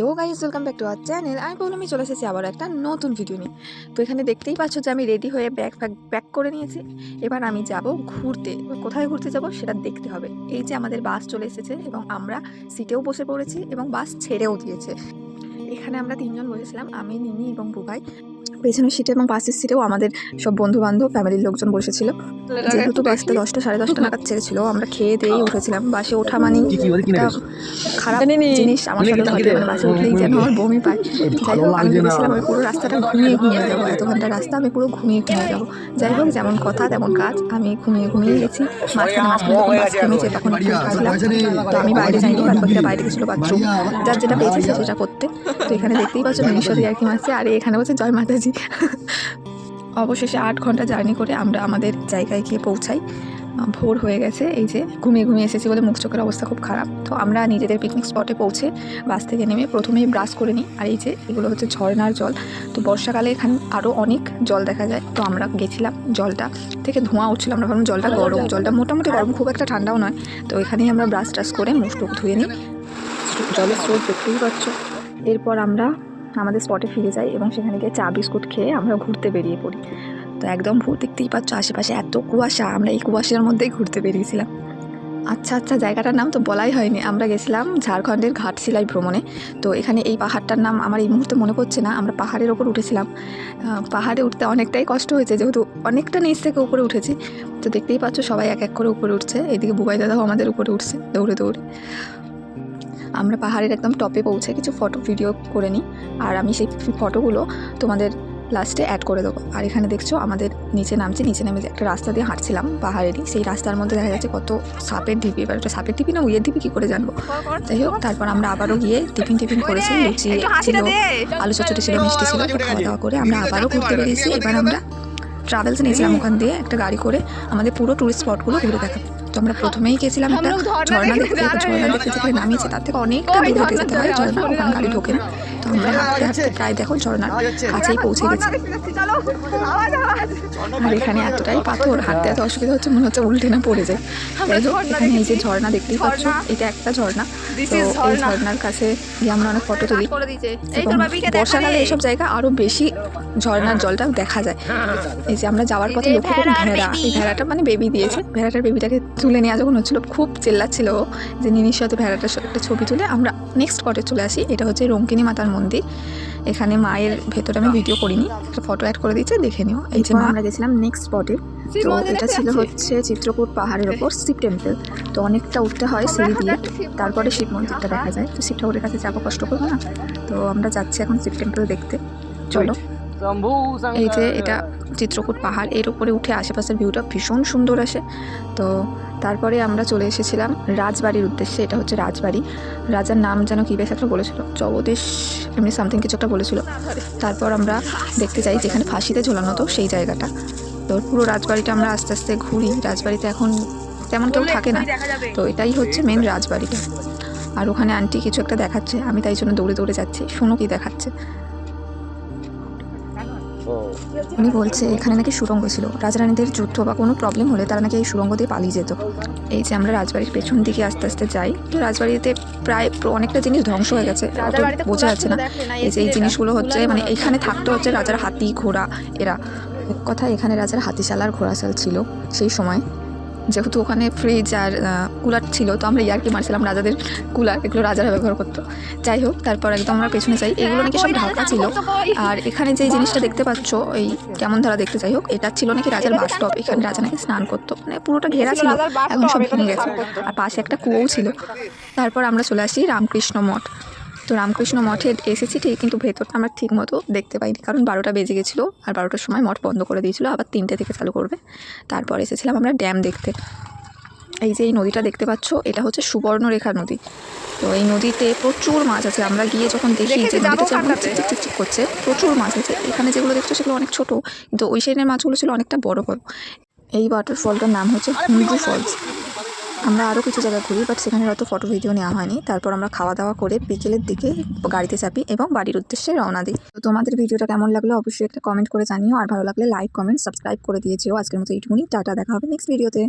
Hello guys welcome back to our channel. আমি পৌলমি, চলে এসেছি আবার একটা নতুন ভিডিও নিয়ে। তো এখানে দেখতেই পাচ্ছ যে আমি রেডি হয়ে ব্যাগ ফ্যাগ প্যাক করে নিয়েছি। এবার আমি যাব ঘুরতে। কোথায় ঘুরতে যাব সেটা দেখতে হবে। এই যে আমাদের বাস চলে এসেছে এবং আমরা সিটেও বসে পড়েছি এবং বাস ছেড়েও দিয়েছে। এখানে আমরা তিনজন বসেছিলাম, আমি, নিনি এবং বুবাই। পেছনের সিটে এবং পাশের সিটেও আমাদের সব বন্ধু বান্ধব ফ্যামিলির লোকজন বসেছিল। যেহেতু বাসটা দশটা সাড়ে দশটা নাগাদ ছেড়েছিল আমরা খেয়ে দিয়েই উঠেছিলাম। বাসে ওঠা একটা খারাপ জিনিস আমার সাথে ঘটে মানে বাসে উঠলেই যেন আমার বমি পায়। যাই হোক আমি ভেবেছিলাম আমি পুরো রাস্তাটা ঘুমিয়ে ঘুমিয়ে যাব এত ঘণ্টা রাস্তা আমি পুরো ঘুমিয়ে ঘুমিয়ে যাব। যাই হোক যেমন কথা তেমন কাজ আমি ঘুমিয়ে ঘুমিয়ে গেছি। মাঝখানে মাঝখানে যখন বাস থেমেছে তখন একটু তো আমি বাইরে যাইনি বাদ বাকিটা বাইরে গেছিল বাথরুম। যার যেটা পেয়েছে সেটা করতে তো এখানে দেখতেই পাচ্ছ মিনির সাথে আর কি মারছে আর এখানে বলছে জয় মাতাজি। অবশেষে আট ঘণ্টা জার্নি করে আমরা আমাদের জায়গায় গিয়ে পৌঁছাই। ভোর হয়ে গেছে, এই যে ঘুমিয়ে ঘুমিয়ে এসেছি বলে মুখ চোখের অবস্থা খুব খারাপ। তো আমরা নিজেদের পিকনিক স্পটে পৌঁছে বাস থেকে নেমে প্রথমেই ব্রাশ করে নিই। আর এই যে এগুলো হচ্ছে ঝর্নার জল। তো বর্ষাকালে এখানে আরও অনেক জল দেখা যায়। তো আমরা গেছিলাম জলটা থেকে ধোঁয়া উঠছিল। আমরা ভাবলাম জলটা গরম, জলটা মোটামুটি গরম, খুব একটা ঠান্ডাও নয়। তো এখানেই আমরা ব্রাশ টাশ করে মুখ টুক ধুয়ে নিই। জলের স্রোত দেখতেই পাচ্ছ। এরপর আমরা আমাদের স্পটে ফিরে যাই এবং সেখানে গিয়ে চা, বিস্কুট খেয়ে আমরা ঘুরতে বেরিয়ে পড়ি। তো একদম ভোর দেখতেই পাচ্ছ আশেপাশে এত কুয়াশা, আমরা এই কুয়াশার মধ্যেই ঘুরতে বেরিয়েছিলাম। আচ্ছা আচ্ছা জায়গাটার নাম তো বলাই হয়নি। আমরা গেছিলাম ঝাড়খণ্ডের ঘাটশিলাই ভ্রমণে। তো এখানে এই পাহাড়টার নাম আমার এই মুহূর্তে মনে পড়ছে না। আমরা পাহাড়ের ওপর উঠেছিলাম। পাহাড়ে উঠতে অনেকটাই কষ্ট হয়েছে, যেহেতু অনেকটা নিচ থেকে উপরে উঠেছি। তো দেখতেই পাচ্ছ সবাই এক এক করে উপরে উঠছে। এদিকে বুবাই দাদাও আমাদের উপরে উঠছে, দৌড়ে দৌড়ে। আমরা পাহাড়ের একদম টপে পৌঁছে কিছু ফটো ভিডিও করে নিই। আর আমি সেই ফটোগুলো তোমাদের লাস্টে অ্যাড করে দেবো। আর এখানে দেখছ আমাদের নিচে নামছে নিচে নেমে একটা রাস্তা দিয়ে হাঁটছিলাম পাহাড়েরই। সেই রাস্তার মধ্যে দেখা যাচ্ছে কত সাপের ঢিপি। এবার ওটা সাপের ঢিপি না উইয়ের ঢিপি কী করে জানব? যাই হোক তারপর আমরা আবারও গিয়ে টিফিন টিফিন করেছি লুচি ছিল আলু চচড়ি ছিল মিষ্টি ছিল খাওয়া দাওয়া করে আমরা আবারও ঘুরতে বেরিয়েছি। এবার আমরা ট্রাভেলস নিয়েছিলাম ওখান দিয়ে একটা গাড়ি করে। আমাদের পুরো টুরিস্ট স্পটগুলো ঘুরে দেখাবো। তো আমরা প্রথমেই গেছিলাম একটা ঝর্ণা দেখতে ঝর্ণা দেখতে যেখানে নামিয়েছে তার থেকে অনেকটা দূর হেঁটে যেতে হয় ঝর্ণা ওখানে গাড়ি ঢোকে। না তো আমরা হাঁটতে হাঁটতে প্রায় দেখো ঝর্ণার কাছেই পৌঁছে গেছি। আর এখানে এতটাই পাথর হাঁটতে এত অসুবিধা হচ্ছে মনে হচ্ছে উল্টে না পড়ে যায়। এখানে এই যে ঝর্ণা দেখতেই পাচ্ছ এটা একটা ঝর্ণা। তো এই ঝর্ণার কাছে গিয়ে আমরা অনেক ফটো তুলি। বর্ষাকালে এইসব জায়গা আরও বেশি ঝর্ণার জলটা দেখা যায়। এই যে আমরা যাওয়ার পথে লক্ষ্য করি ভেড়া এই ভেড়াটা মানে বেবি দিয়েছে। ভেড়াটার বেবিটাকে তুলে নেওয়া যখন হচ্ছিল খুব চেল্লাচ্ছিল যে নিনির সাথে ভেড়াটার একটা ছবি তুলে আমরা নেক্সট কটে চলে আসি। এটা হচ্ছে রঙ্কিনী মাতার মন্দির। এখানে মায়ের ভেতরে আমি ভিডিও করিনি একটা ফটো অ্যাড করে দিয়েছে দেখে নিও। এই যে আমরা গেছিলাম নেক্সট স্পটে তো এটা ছিল হচ্ছে চিত্রকূট পাহাড়ের ওপর শিব টেম্পল তো অনেকটা উঠতে হয় সিঁড়ি দিয়ে। তারপরে শিব মন্দিরটা দেখা যায়। তো শিব ঠাকুরের কাছে যাব কষ্ট করব না। তো আমরা যাচ্ছি এখন শিব টেম্পল দেখতে। চলো। এই যে এটা চিত্রকূট পাহাড় এর উপরে উঠে আশেপাশের ভিউটা ভীষণ সুন্দর আসে। তো তারপরে আমরা চলে এসেছিলাম রাজবাড়ির উদ্দেশ্যে এটা হচ্ছে রাজবাড়ি। রাজার নাম যেন কী বেশ একটা বলেছিল জগদীশ এমনি সামথিং কিছু একটা বলেছিল। তারপর আমরা দেখতে যাই যেখানে ফাঁসিতে ঝোলানো তো সেই জায়গাটা। তো পুরো রাজবাড়িটা আমরা আস্তে আস্তে ঘুরি। রাজবাড়িতে এখন তেমন কেউ থাকে না। তো এটাই হচ্ছে মেন রাজবাড়িটা। আর ওখানে আন্টি কিছু একটা দেখাচ্ছে আমি তাই জন্য দৌড়ে দৌড়ে যাচ্ছি। শোনো কি দেখাচ্ছে। উনি বলছে এখানে নাকি সুরঙ্গ ছিল। রাজারানীদের যুদ্ধ বা কোনো প্রবলেম হলে তারা নাকি এই সুরঙ্গ দিয়ে পালিয়ে যেত। এই যে আমরা রাজবাড়ির পেছন দিকে আস্তে আস্তে যাই তো রাজবাড়িতে প্রায় অনেকটা জিনিস ধ্বংস হয়ে গেছে। বোঝা যাচ্ছে না। এই যে এই জিনিসগুলো হচ্ছে মানে এখানে থাকতে হচ্ছে রাজার হাতি ঘোড়া এরা। কথা এখানে রাজার হাতিশালার ঘোড়াশাল ছিল সেই সময়। যেহেতু ওখানে ফ্রিজ আর কুলার ছিল, তো আমরা ইয়ারকি মারছিলাম রাজাদের কুলার এগুলো রাজারা ব্যবহার করতো। যাই হোক, তারপর একদম আমরা পেছনে যাই। এগুলো নাকি সব ঢাকা ছিল। আর এখানে যে জিনিসটা দেখতে পাচ্ছ, এই কেমন ধারা দেখতে যাই হোক, এটা ছিল নাকি রাজার বাস স্টপ এখানে রাজা নাকি স্নান করতো। মানে পুরোটা ঘেরা ছিল, এখন সব ভেঙে গেছে। আর পাশে একটা কুয়োও ছিল। তারপর আমরা চলে আসি রামকৃষ্ণ মঠ। তো রামকৃষ্ণ মঠে এসেছি ঠিক কিন্তু ভেতরটা আমরা ঠিক মতো দেখতে পাইনি। কারণ বারোটা বেজে গেছিল আর বারোটার সময় মঠ বন্ধ করে দিয়েছিলো আবার তিনটে থেকে চালু করবে। তারপর এসেছিলাম আমরা ড্যাম দেখতে। এই যে এই নদীটা দেখতে পাচ্ছ এটা হচ্ছে সুবর্ণরেখা নদী। তো এই নদীতে প্রচুর মাছ আছে। আমরা গিয়ে যখন দেখি যে নদীতে চিকচিক করছে প্রচুর মাছ আছে। এখানে যেগুলো দেখছ সেগুলো অনেক ছোট কিন্তু ওই সাইডের মাছগুলো ছিল অনেকটা বড় বড়। এই ওয়াটারফলটার নাম হচ্ছে হুন্ডু ফলস আমরা আরও কিছু জায়গা ঘুরি বাট সেখানে হয়তো ফটো ভিডিও নেওয়া হয়নি। তারপর আমরা খাওয়া দাওয়া করে বিকেলের দিকে গাড়িতে চাপি এবং বাড়ির উদ্দেশ্যে রওনা দিই। তো তোমাদের ভিডিওটা কেমন লাগল অবশ্যই একটা কমেন্ট করে জানিও। আর ভালো লাগলে লাইক কমেন্ট সাবস্ক্রাইব করে দিয়েছিও আজকের মতো এইটুকুনি। টাটা, দেখা হবে নেক্সট ভিডিওতে